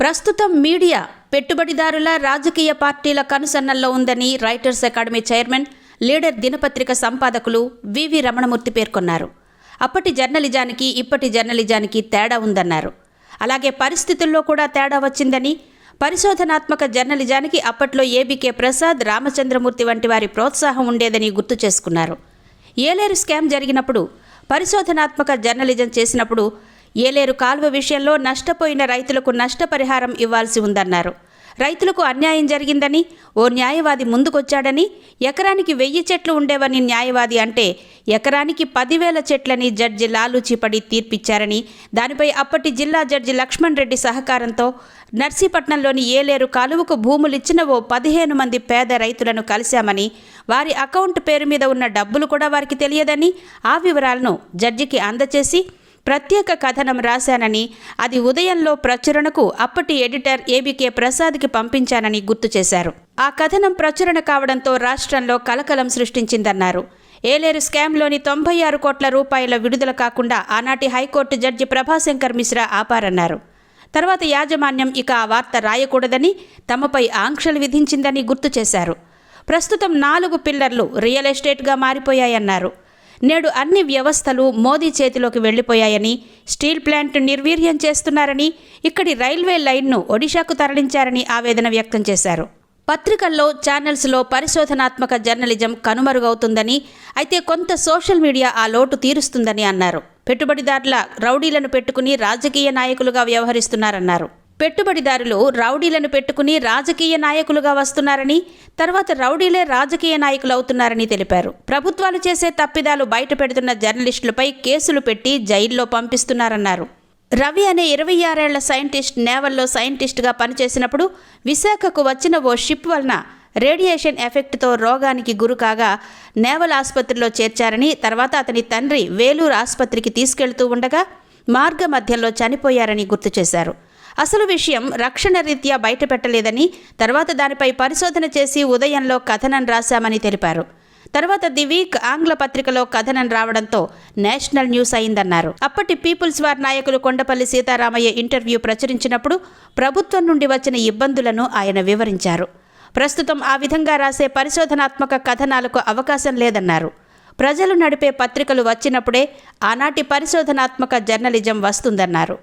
ప్రస్తుతం మీడియా పెట్టుబడిదారుల రాజకీయ పార్టీల కనుసన్నల్లో ఉందని రైటర్స్ అకాడమీ చైర్మన్ లీడర్ దినపత్రిక సంపాదకులు వివి రమణమూర్తి పేర్కొన్నారు. అప్పటి జర్నలిజానికి ఇప్పటి జర్నలిజానికి తేడా ఉందన్నారు. అలాగే పరిస్థితుల్లో కూడా తేడా వచ్చిందని పరిశోధనాత్మక జర్నలిజానికి అప్పట్లో ఏబీకే ప్రసాద్ రామచంద్రమూర్తి వంటి వారి ప్రోత్సాహం ఉండేదని గుర్తు చేసుకున్నారు. ఏలేరు స్కామ్ జరిగినప్పుడు పరిశోధనాత్మక జర్నలిజం చేసినప్పుడు ఏలేరు కాలువ విషయంలో నష్టపోయిన రైతులకు నష్టపరిహారం ఇవ్వాల్సి ఉందన్నారు. రైతులకు అన్యాయం జరిగిందని ఓ న్యాయవాది ముందుకొచ్చాడని ఎకరానికి వెయ్యి చెట్లు ఉండేవని న్యాయవాది అంటే ఎకరానికి పదివేల చెట్లని జడ్జి లాలూచిపడి తీర్పిచ్చారని దానిపై అప్పటి జిల్లా జడ్జి లక్ష్మణ్ రెడ్డి సహకారంతో నర్సీపట్నంలోని ఏలేరు కాలువకు భూములిచ్చిన ఓ పదిహేను మంది పేద రైతులను కలిశామని వారి అకౌంట్ పేరు మీద ఉన్న డబ్బులు కూడా వారికి తెలియదని ఆ వివరాలను జడ్జికి అందచేసి ప్రత్యేక కథనం రాశానని అది ఉదయంలో ప్రచురణకు అప్పటి ఎడిటర్ ఏబీకే ప్రసాద్కి పంపించానని గుర్తు చేశారు. ఆ కథనం ప్రచురణ కావడంతో రాష్ట్రంలో కలకలం సృష్టించిందన్నారు. ఏలేరు స్కామ్లోని తొంభై ఆరు కోట్ల రూపాయల విడుదల కాకుండా ఆనాటి హైకోర్టు జడ్జి ప్రభాశంకర్ మిశ్రా ఆపారన్నారు. తర్వాత యాజమాన్యం ఇక ఆ వార్త రాయకూడదని తమపై ఆంక్షలు విధించిందని గుర్తు చేశారు. ప్రస్తుతం నాలుగు పిల్లర్లు రియల్ ఎస్టేట్గా మారిపోయాయన్నారు. నేడు అన్ని వ్యవస్థలు మోదీ చేతిలోకి వెళ్ళిపోయాయని స్టీల్ ప్లాంట్ నిర్వీర్యం చేస్తున్నారని ఇక్కడి రైల్వే లైన్ను ఒడిశాకు తరలించారని ఆవేదన వ్యక్తం చేశారు. పత్రికల్లో ఛానల్స్లో పరిశోధనాత్మక జర్నలిజం కనుమరుగవుతుందని అయితే కొంత సోషల్ మీడియా ఆ లోటు తీరుస్తుందని అన్నారు. పెట్టుబడిదారుల రౌడీలను పెట్టుకుని రాజకీయ నాయకులుగా వ్యవహరిస్తున్నారన్నారు. పెట్టుబడిదారులు రౌడీలను పెట్టుకుని రాజకీయ నాయకులుగా వస్తున్నారని తర్వాత రౌడీలే రాజకీయ నాయకులు అవుతున్నారని తెలిపారు. ప్రభుత్వాలు చేసే తప్పిదాలు బయట పెడుతున్న జర్నలిస్టులపై కేసులు పెట్టి జైల్లో పంపిస్తున్నారన్నారు. రవి అనే ఇరవై ఆరేళ్ళ సైంటిస్ట్ నేవల్లో సైంటిస్ట్గా పనిచేసినప్పుడు విశాఖకు వచ్చిన ఓ షిప్ వలన రేడియేషన్ ఎఫెక్ట్తో రోగానికి గురుకాగా నేవల్ ఆసుపత్రిలో చేర్చారని తర్వాత అతని తండ్రి వేలూరు ఆసుపత్రికి తీసుకెళ్తూ ఉండగా మార్గ మధ్యంలో చనిపోయారని గుర్తు చేశారు. అసలు విషయం రక్షణ రీత్యా బయటపెట్టలేదని తర్వాత దానిపై పరిశోధన చేసి ఉదయంలో కథనం రాశామని తెలిపారు. తర్వాత ది వీక్ ఆంగ్ల పత్రికలో కథనం రావడంతో నేషనల్ న్యూస్ అయిందన్నారు. అప్పటి పీపుల్స్ వార్ నాయకులు కొండపల్లి సీతారామయ్య ఇంటర్వ్యూ ప్రచురించినప్పుడు ప్రభుత్వం నుండి వచ్చిన ఇబ్బందులను ఆయన వివరించారు. ప్రస్తుతం ఆ విధంగా రాసే పరిశోధనాత్మక కథనాలకు అవకాశం లేదన్నారు. ప్రజలు నడిపే పత్రికలు వచ్చినప్పుడే ఆనాటి పరిశోధనాత్మక జర్నలిజం వస్తుందన్నారు.